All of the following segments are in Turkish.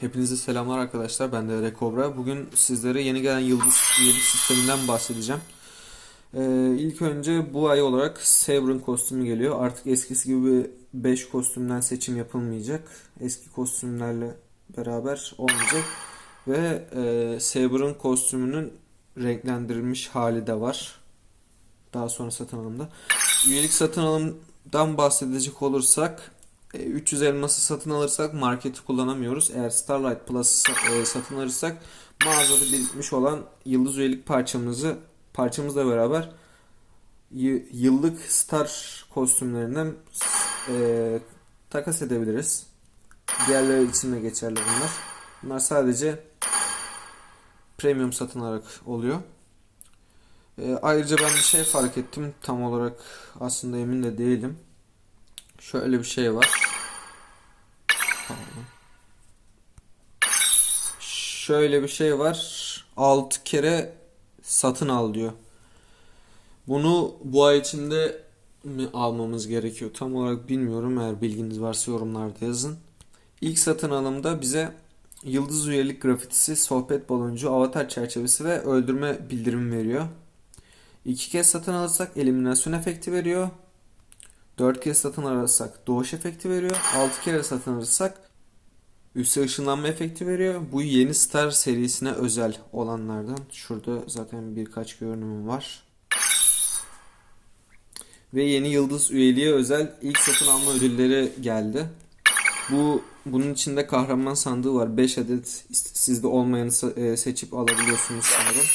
Hepinize selamlar arkadaşlar. Ben de Rekobra. Bugün sizlere yeni gelen yıldız üyelik sisteminden bahsedeceğim. Ee, ilk önce bu ay olarak Saber'ın kostümü geliyor. Artık eskisi gibi 5 kostümden seçim yapılmayacak. Eski kostümlerle beraber olmayacak. Ve e, Saber'ın kostümünün renklendirilmiş hali de var. Daha sonra satın alımda. Üyelik satın alımdan bahsedecek olursak e, 300 elması satın alırsak marketi kullanamıyoruz. Eğer Starlight Plus e, satın alırsak mağazada birikmiş olan yıldız üyelik parçamızı parçamızla beraber yıllık star kostümlerinden e, takas edebiliriz. Diğerleri için de geçerli bunlar. Bunlar sadece premium satın alarak oluyor. E, ayrıca ben bir şey fark ettim. Tam olarak aslında emin de değilim. Şöyle bir şey var. Pardon. Şöyle bir şey var. 6 kere satın al diyor. Bunu bu ay içinde mi almamız gerekiyor? Tam olarak bilmiyorum. Eğer bilginiz varsa yorumlarda yazın. İlk satın alımda bize yıldız üyelik grafitisi, sohbet baloncu, avatar çerçevesi ve öldürme bildirimi veriyor. İki kez satın alırsak eliminasyon efekti veriyor. 4 kez satın alırsak doğuş efekti veriyor. 6 kere satın alırsak üsse ışınlanma efekti veriyor. Bu yeni Star serisine özel olanlardan. Şurada zaten birkaç görünümüm var. Ve yeni yıldız üyeliğe özel ilk satın alma ödülleri geldi. Bu bunun içinde kahraman sandığı var. 5 adet sizde olmayanı e, seçip alabiliyorsunuz sanırım.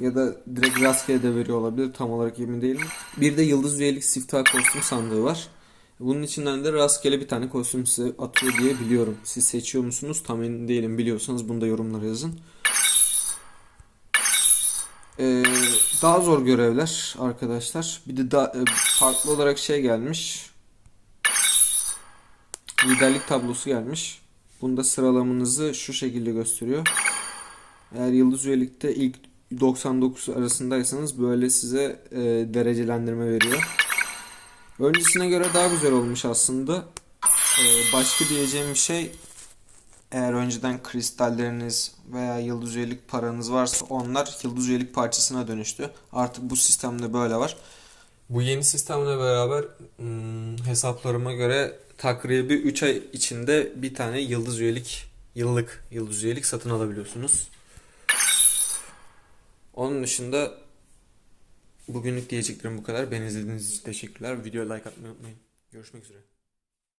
Ya da direkt rastgele de veriyor olabilir. Tam olarak emin değilim. Bir de yıldız üyelik siftah kostüm sandığı var. Bunun içinden de rastgele bir tane kostüm size atıyor diye biliyorum. Siz seçiyor musunuz? Tam emin değilim. Biliyorsanız bunu da yorumlara yazın. Ee, daha zor görevler arkadaşlar. Bir de da, e, farklı olarak şey gelmiş. Liderlik tablosu gelmiş. Bunda sıralamanızı şu şekilde gösteriyor. Eğer yıldız üyelikte ilk 99 arasındaysanız böyle size e, derecelendirme veriyor. Öncesine göre daha güzel olmuş aslında. Ee, başka diyeceğim bir şey eğer önceden kristalleriniz veya yıldız üyelik paranız varsa onlar yıldız üyelik parçasına dönüştü. Artık bu sistemde böyle var. Bu yeni sistemle beraber hmm, hesaplarıma göre takribi 3 ay içinde bir tane yıldız üyelik yıllık yıldız üyelik satın alabiliyorsunuz. Onun dışında bugünlük diyeceklerim bu kadar. Beni izlediğiniz için teşekkürler. Videoya like atmayı unutmayın. Görüşmek üzere.